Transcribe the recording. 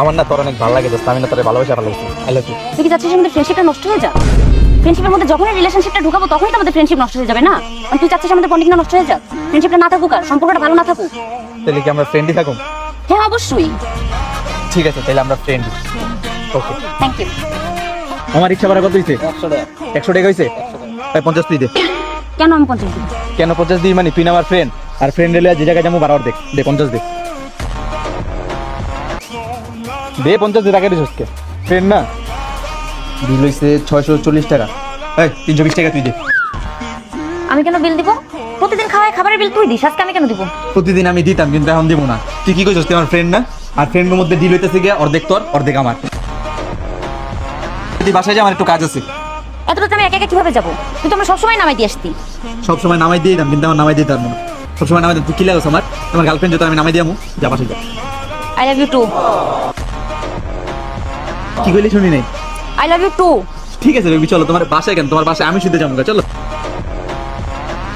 আমার না তোর অনেক ভালো লাগে দোস্ত আমি না তোর ভালোবাসা ভালো লাগছি আই লাভ ইউ তুই কি চাচ্ছিস আমাদের ফ্রেন্ডশিপটা নষ্ট হয়ে যাক? ফ্রেন্ডশিপের মধ্যে যখনই রিলেশনশিপটা ঢুকাবো তখনই তো আমাদের ফ্রেন্ডশিপ নষ্ট হয়ে যাবে না? আর তুই চাচ্ছিস আমাদের বন্ডিংটা নষ্ট হয়ে যাক? ফ্রেন্ডশিপটা না থাকুক আর সম্পর্কটা ভালো না থাকুক। তাহলে কি আমরা ফ্রেন্ডই থাকুম? হ্যাঁ অবশ্যই। ঠিক আছে তাহলে আমরা ফ্রেন্ড ওকে থ্যাংক ইউ আমার রিক্সা ভাড়া কত হয়েছে একশো টাকা। হয়েছে ভাই পঞ্চাশ তুই দে। কেন আমি পঞ্চাশ দিই? কেন পঞ্চাশ দিই মানে তুই না আমার ফ্রেন্ড আর ফ্রেন্ড এলে যে জায়গায় যাব বারবার দেখ। দে পঞ্চাশ দে। দে পঞ্চাশ টাকা দিস ফ্রেন্ড না? বিল হয়েছে ছয়শো চল্লিশ টাকা। এই তিনশো বিশ টাকা তুই দে। আমি কেন বিল দিব? প্রতিদিন খাওয়ায় খাবারের বিল তুই দিস আজকে আমি কেন দিব? প্রতিদিন আমি দিতাম কিন্তু এখন দিব না। তুই কি করছিস তুই আমার ফ্রেন্ড না? আর ফ্রেন্ডের মধ্যে ডিল হইতেছে গিয়ে অর্ধেক তোর অর্ধেক আমার। তুই বাসায় যা আমার একটু কাজ আছে। এতটা আমি একা একা কীভাবে যাব? তুই তো আমরা সবসময় নামাই দিয়ে আসতি। সব সময় নামাই দিয়ে দিতাম কিন্তু আমার নামাই দিতে পারব না। সবসময় নামাই দিতাম। তুই কি লাগছ আমার? তোমার গার্লফ্রেন্ড যত আমি নামাই দিয়ামু যা বাসায় যা। আই লাভ ইউ টু কি কইলি শুনি নাই? আই লাভ ইউ টু ঠিক আছে বেবি চলো তোমার বাসায় কেন? তোমার বাসায় আমি শুতে যাব চলো।